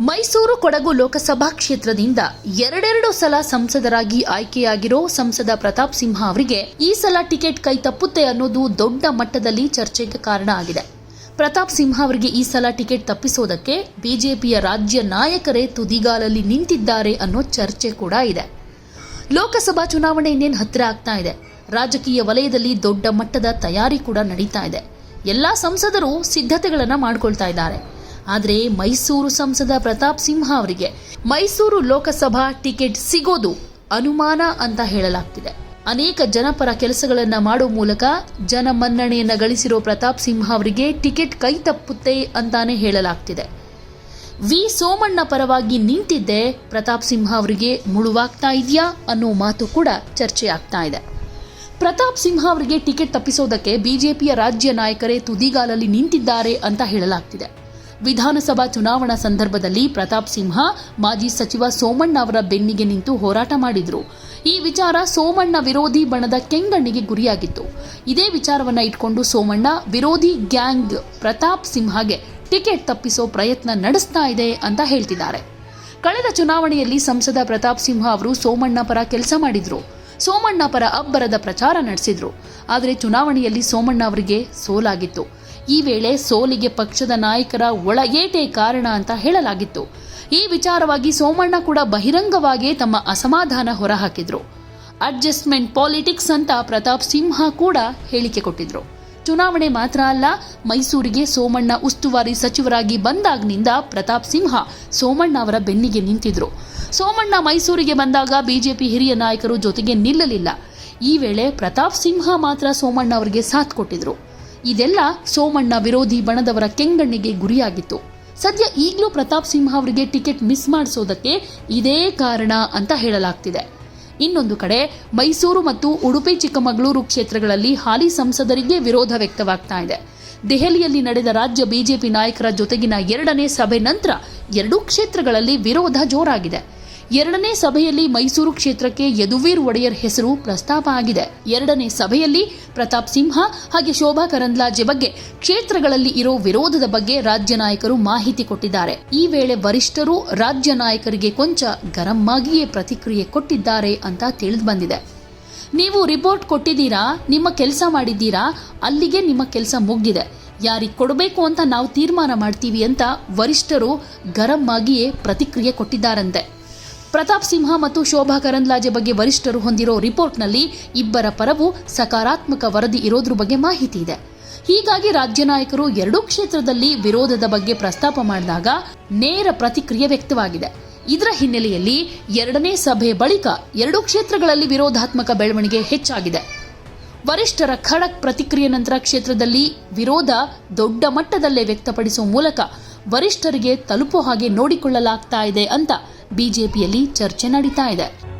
ಮೈಸೂರು ಕೊಡಗು ಲೋಕಸಭಾ ಕ್ಷೇತ್ರದಿಂದ ಎರಡೆರಡು ಸಲ ಸಂಸದರಾಗಿ ಆಯ್ಕೆಯಾಗಿರೋ ಸಂಸದ ಪ್ರತಾಪ್ ಸಿಂಹ ಅವರಿಗೆ ಈ ಸಲ ಟಿಕೆಟ್ ಕೈ ತಪ್ಪುತ್ತೆ ಅನ್ನೋದು ದೊಡ್ಡ ಮಟ್ಟದಲ್ಲಿ ಚರ್ಚೆಗೆ ಕಾರಣ ಆಗಿದೆ. ಪ್ರತಾಪ್ ಸಿಂಹ ಅವರಿಗೆ ಈ ಸಲ ಟಿಕೆಟ್ ತಪ್ಪಿಸೋದಕ್ಕೆ ಬಿಜೆಪಿಯ ರಾಜ್ಯ ನಾಯಕರೇ ತುದಿಗಾಲಲ್ಲಿ ನಿಂತಿದ್ದಾರೆ ಅನ್ನೋ ಚರ್ಚೆ ಕೂಡ ಇದೆ. ಲೋಕಸಭಾ ಚುನಾವಣೆ ಇನ್ನೇನು ಹತ್ತಿರ ಆಗ್ತಾ ಇದೆ. ರಾಜಕೀಯ ವಲಯದಲ್ಲಿ ದೊಡ್ಡ ಮಟ್ಟದ ತಯಾರಿ ಕೂಡ ನಡೀತಾ ಇದೆ. ಎಲ್ಲ ಸಂಸದರು ಸಿದ್ಧತೆಗಳನ್ನು ಮಾಡಿಕೊಳ್ತಾ ಇದ್ದಾರೆ. ಆದರೆ ಮೈಸೂರು ಸಂಸದ ಪ್ರತಾಪ್ ಸಿಂಹ ಅವರಿಗೆ ಮೈಸೂರು ಲೋಕಸಭಾ ಟಿಕೆಟ್ ಸಿಗೋದು ಅನುಮಾನ ಅಂತ ಹೇಳಲಾಗ್ತಿದೆ. ಅನೇಕ ಜನಪರ ಕೆಲಸಗಳನ್ನು ಮಾಡುವ ಮೂಲಕ ಜನಮನ್ನಣೆಯನ್ನು ಗಳಿಸಿರೋ ಪ್ರತಾಪ್ ಸಿಂಹ ಅವರಿಗೆ ಟಿಕೆಟ್ ಕೈ ತಪ್ಪುತ್ತೆ ಅಂತಾನೆ ಹೇಳಲಾಗ್ತಿದೆ. ವಿ ಸೋಮಣ್ಣ ಪರವಾಗಿ ನಿಂತಿದ್ದೆ ಪ್ರತಾಪ್ ಸಿಂಹ ಅವರಿಗೆ ಮುಳುವಾಗ್ತಾ ಇದೆಯಾ ಅನ್ನೋ ಮಾತು ಕೂಡ ಚರ್ಚೆ ಆಗ್ತಾ ಇದೆ. ಪ್ರತಾಪ್ ಸಿಂಹ ಅವರಿಗೆ ಟಿಕೆಟ್ ತಪ್ಪಿಸೋದಕ್ಕೆ ಬಿಜೆಪಿಯ ರಾಜ್ಯ ನಾಯಕರೇ ತುದಿಗಾಲಲ್ಲಿ ನಿಂತಿದ್ದಾರೆ ಅಂತ ಹೇಳಲಾಗ್ತಿದೆ. ವಿಧಾನಸಭಾ ಚುನಾವಣಾ ಸಂದರ್ಭದಲ್ಲಿ ಪ್ರತಾಪ್ ಸಿಂಹ, ಮಾಜಿ ಸಚಿವ ಸೋಮಣ್ಣ ಅವರ ಬೆನ್ನಿಗೆ ನಿಂತು ಹೋರಾಟ ಮಾಡಿದ್ರು. ಈ ವಿಚಾರ ಸೋಮಣ್ಣ ವಿರೋಧಿ ಬಣದ ಕೆಂಗಣ್ಣಿಗೆ ಗುರಿಯಾಗಿತ್ತು. ಇದೇ ವಿಚಾರವನ್ನ ಇಟ್ಕೊಂಡು ಸೋಮಣ್ಣ, ವಿರೋಧಿ ಗ್ಯಾಂಗ್ ಪ್ರತಾಪ್ ಸಿಂಹಗೆ ಟಿಕೆಟ್ ತಪ್ಪಿಸೋ ಪ್ರಯತ್ನ ನಡೆಸ್ತಾ ಇದೆ ಅಂತ ಹೇಳ್ತಿದ್ದಾರೆ. ಕಳೆದ ಚುನಾವಣೆಯಲ್ಲಿ ಸಂಸದ ಪ್ರತಾಪ್ ಸಿಂಹ ಅವರು ಸೋಮಣ್ಣ ಪರ ಕೆಲಸ ಮಾಡಿದ್ರು. ಸೋಮಣ್ಣ ಪರ ಅಬ್ಬರದ ಪ್ರಚಾರ ನಡೆಸಿದ್ರು. ಆದರೆ ಚುನಾವಣೆಯಲ್ಲಿ ಸೋಮಣ್ಣ ಅವರಿಗೆ ಸೋಲಾಗಿತ್ತು. ಈ ವೇಳೆ ಸೋಲಿಗೆ ಪಕ್ಷದ ನಾಯಕರ ಒಳಗೇಟೆ ಕಾರಣ ಅಂತ ಹೇಳಲಾಗಿತ್ತು. ಈ ವಿಚಾರವಾಗಿ ಸೋಮಣ್ಣ ಕೂಡ ಬಹಿರಂಗವಾಗಿ ತಮ್ಮ ಅಸಮಾಧಾನ ಹೊರಹಾಕಿದ್ರು. ಅಡ್ಜಸ್ಟ್ಮೆಂಟ್ ಪಾಲಿಟಿಕ್ಸ್ ಅಂತ ಪ್ರತಾಪ್ ಸಿಂಹ ಕೂಡ ಹೇಳಿಕೆ ಕೊಟ್ಟಿದ್ರು. ಚುನಾವಣೆ ಮಾತ್ರ ಅಲ್ಲ, ಮೈಸೂರಿಗೆ ಸೋಮಣ್ಣ ಉಸ್ತುವಾರಿ ಸಚಿವರಾಗಿ ಬಂದಾಗ್ನಿಂದ ಪ್ರತಾಪ್ ಸಿಂಹ ಸೋಮಣ್ಣ ಅವರ ಬೆನ್ನಿಗೆ ನಿಂತಿದ್ರು. ಸೋಮಣ್ಣ ಮೈಸೂರಿಗೆ ಬಂದಾಗ ಬಿಜೆಪಿ ಹಿರಿಯ ನಾಯಕರು ಜೊತೆಗೆ ನಿಲ್ಲಲಿಲ್ಲ. ಈ ವೇಳೆ ಪ್ರತಾಪ್ ಸಿಂಹ ಮಾತ್ರ ಸೋಮಣ್ಣ ಅವರಿಗೆ ಸಾಥ್ ಕೊಟ್ಟಿದ್ರು. ಇದೆಲ್ಲ ಸೋಮಣ್ಣ ವಿರೋಧಿ ಬಣದವರ ಕೆಂಗಣ್ಣಿಗೆ ಗುರಿಯಾಗಿತ್ತು. ಸದ್ಯ ಈಗಲೂ ಪ್ರತಾಪ್ ಸಿಂಹ ಅವರಿಗೆ ಟಿಕೆಟ್ ಮಿಸ್ ಮಾಡಿಸೋದಕ್ಕೆ ಇದೇ ಕಾರಣ ಅಂತ ಹೇಳಲಾಗ್ತಿದೆ. ಇನ್ನೊಂದು ಕಡೆ, ಮೈಸೂರು ಮತ್ತು ಉಡುಪಿ ಚಿಕ್ಕಮಗಳೂರು ಕ್ಷೇತ್ರಗಳಲ್ಲಿ ಹಾಲಿ ಸಂಸದರಿಗೆ ವಿರೋಧ ವ್ಯಕ್ತವಾಗ್ತಾ ಇದೆ. ದೆಹಲಿಯಲ್ಲಿ ನಡೆದ ರಾಜ್ಯ ಬಿಜೆಪಿ ನಾಯಕರ ಜೊತೆಗಿನ ಎರಡನೇ ಸಭೆ ನಂತರ ಎರಡೂ ಕ್ಷೇತ್ರಗಳಲ್ಲಿ ವಿರೋಧ ಜೋರಾಗಿದೆ. ಎರಡನೇ ಸಭೆಯಲ್ಲಿ ಮೈಸೂರು ಕ್ಷೇತ್ರಕ್ಕೆ ಯದುವೀರ್ ಒಡೆಯರ್ ಹೆಸರು ಪ್ರಸ್ತಾಪ ಆಗಿದೆ. ಎರಡನೇ ಸಭೆಯಲ್ಲಿ ಪ್ರತಾಪ್ ಸಿಂಹ ಹಾಗೆ ಶೋಭಾ ಕರಂದ್ಲಾಜೆ ಬಗ್ಗೆ ಕ್ಷೇತ್ರಗಳಲ್ಲಿ ಇರೋ ವಿರೋಧದ ಬಗ್ಗೆ ರಾಜ್ಯ ನಾಯಕರು ಮಾಹಿತಿ ಕೊಟ್ಟಿದ್ದಾರೆ. ಈ ವೇಳೆ ವರಿಷ್ಠರು ರಾಜ್ಯ ನಾಯಕರಿಗೆ ಕೊಂಚ ಗರಂ ಆಗಿಯೇ ಪ್ರತಿಕ್ರಿಯೆ ಕೊಟ್ಟಿದ್ದಾರೆ ಅಂತ ತಿಳಿದು ಬಂದಿದೆ. ನೀವು ರಿಪೋರ್ಟ್ ಕೊಟ್ಟಿದ್ದೀರಾ? ನಿಮ್ಮ ಕೆಲಸ ಮಾಡಿದ್ದೀರಾ? ಅಲ್ಲಿಗೆ ನಿಮ್ಮ ಕೆಲಸ ಮುಗ್ದಿದೆ. ಯಾರಿಗೆ ಕೊಡಬೇಕು ಅಂತ ನಾವು ತೀರ್ಮಾನ ಮಾಡ್ತೀವಿ ಅಂತ ವರಿಷ್ಠರು ಗರಂ ಆಗಿಯೇ ಪ್ರತಿಕ್ರಿಯೆ ಕೊಟ್ಟಿದ್ದಾರಂತೆ. ಪ್ರತಾಪ್ ಸಿಂಹ ಮತ್ತು ಶೋಭಾ ಕರಂದ್ಲಾಜೆ ಬಗ್ಗೆ ವರಿಷ್ಠರು ಹೊಂದಿರೋ ರಿಪೋರ್ಟ್ನಲ್ಲಿ ಇಬ್ಬರ ಪರವು ಸಕಾರಾತ್ಮಕ ವರದಿ ಇರೋದ್ರ ಬಗ್ಗೆ ಮಾಹಿತಿ ಇದೆ. ಹೀಗಾಗಿ ರಾಜ್ಯ ನಾಯಕರು ಎರಡೂ ಕ್ಷೇತ್ರದಲ್ಲಿ ವಿರೋಧದ ಬಗ್ಗೆ ಪ್ರಸ್ತಾಪ ಮಾಡಿದಾಗ ನೇರ ಪ್ರತಿಕ್ರಿಯೆ ವ್ಯಕ್ತವಾಗಿದೆ. ಇದರ ಹಿನ್ನೆಲೆಯಲ್ಲಿ ಎರಡನೇ ಸಭೆ ಬಳಿಕ ಎರಡೂ ಕ್ಷೇತ್ರಗಳಲ್ಲಿ ವಿರೋಧಾತ್ಮಕ ಬೆಳವಣಿಗೆ ಹೆಚ್ಚಾಗಿದೆ. ವರಿಷ್ಠರ ಖಡಕ್ ಪ್ರತಿಕ್ರಿಯೆ ನಂತರ ಕ್ಷೇತ್ರದಲ್ಲಿ ವಿರೋಧ ದೊಡ್ಡ ಮಟ್ಟದಲ್ಲೇ ವ್ಯಕ್ತಪಡಿಸುವ ಮೂಲಕ ವರಿಷ್ಠರಿಗೆ ತಲುಪೋ ಹಾಗೆ ನೋಡಿಕೊಳ್ಳಲಾಗ್ತಾ ಇದೆ ಅಂತ ಬಿಜೆಪಿಯಲ್ಲಿ ಚರ್ಚೆ ನಡೀತಾ ಇದೆ.